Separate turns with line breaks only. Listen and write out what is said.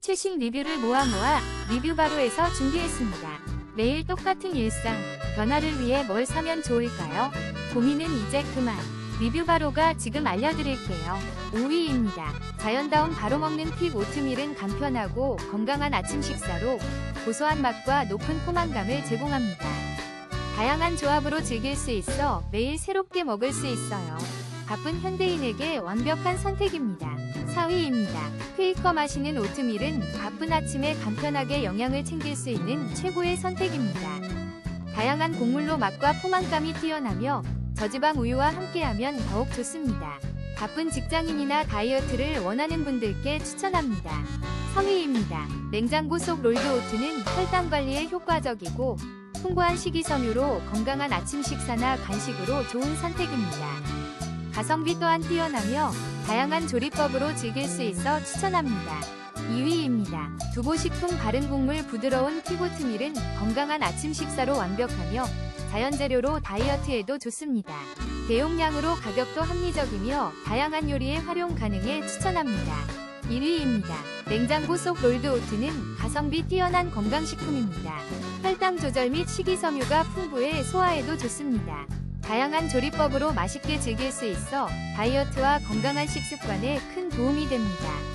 최신 리뷰를 모아 모아 리뷰 바로에서 준비했습니다. 매일 똑같은 일상, 변화를 위해 뭘 사면 좋을까요? 고민은 이제 그만. 리뷰 바로가 지금 알려드릴게요. 5위입니다. 자연다운 바로 먹는 픽 오트밀은 간편하고 건강한 아침 식사로 고소한 맛과 높은 포만감을 제공합니다. 다양한 조합으로 즐길 수 있어 매일 새롭게 먹을 수 있어요. 바쁜 현대인에게 완벽한 선택입니다. 4위입니다. 퀘이커 마시는 오트밀은 바쁜 아침에 간편하게 영양을 챙길 수 있는 최고의 선택입니다. 다양한 곡물로 맛과 포만감이 뛰어나며 저지방 우유와 함께하면 더욱 좋습니다. 바쁜 직장인이나 다이어트를 원하는 분들께 추천합니다. 3위입니다. 냉장고 속 롤드 오트는 혈당 관리에 효과적이고 풍부한 식이섬유로 건강한 아침 식사나 간식으로 좋은 선택입니다. 가성비 또한 뛰어나며 다양한 조리법으로 즐길 수 있어 추천합니다. 2위입니다. 두보식품 바른 국물 부드러운 튀고트밀은 건강한 아침 식사로 완벽하며 자연 재료로 다이어트에도 좋습니다. 대용량으로 가격도 합리적이며 다양한 요리에 활용 가능해 추천합니다. 1위입니다. 냉장고 속 롤드 오트는 가성비 뛰어난 건강식품입니다. 혈당 조절 및 식이섬유가 풍부해 소화에도 좋습니다. 다양한 조리법으로 맛있게 즐길 수 있어 다이어트와 건강한 식습관에 큰 도움이 됩니다.